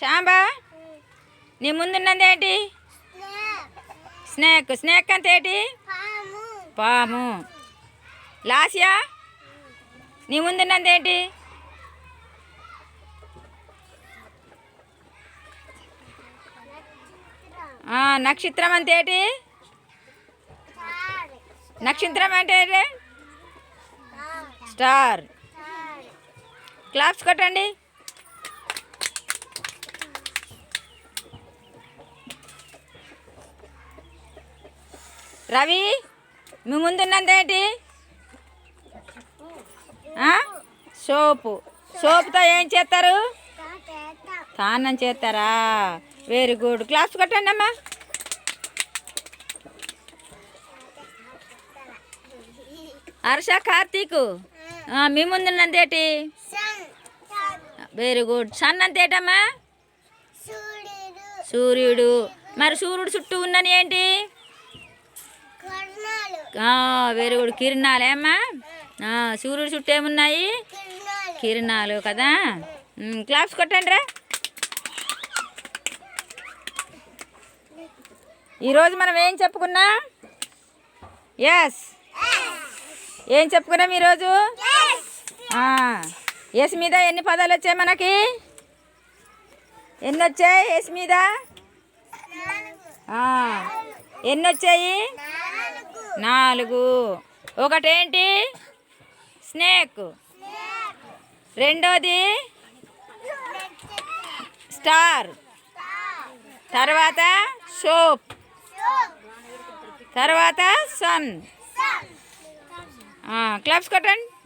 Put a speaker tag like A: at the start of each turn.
A: శాంబా నీ ముందున్నది ఏంటి? స్నేక్. స్నేక్ అంత ఏంటి? పాము. లాసియా నీ ముందున్నది ఏంటి? నక్షత్రం అంటే ఏంటి? నక్షత్రం అంటే ఏంటి? స్టార్. క్లాప్స్ కొట్టండి. రవి మీ ముందున్నది ఏంటి? ఆ? సోపు. సోపుతో ఏం చేస్తారు? స్నానం చేస్తారా? వెరీ గుడ్ క్లాస్ కొట్టండి అమ్మా. హర్ష కార్తీక్. మీ ముందున్నది ఏంటి? వెరీ గుడ్ సన్ అంత ఏంటమ్మా? సూర్యుడు. మరి సూర్యుడు చుట్టూ ఉన్నది ఏంటి? వెరీ గుడ్ కిరణాలే అమ్మా. సూర్యుడు చుట్టూ ఏమున్నాయి? కిరణాలు కదా? క్లాస్ క్లాప్స్ కొట్టండి రా. ఈరోజు మనం ఏం చెప్పుకున్నా? ఎస్ ఏం చెప్పుకున్నాం ఈరోజు? ఎస్ మీద ఎన్ని పదాలు వచ్చాయి మనకి? ఎన్ని వచ్చాయి? ఎస్ మీద? ఎన్ని వచ్చాయి? నాలుగు. ఒకటేంటి? స్నేక్. రెండోది? స్టార్. తర్వాత సోప్ తర్వాత సన్. క్లాప్స్ కొట్టండి.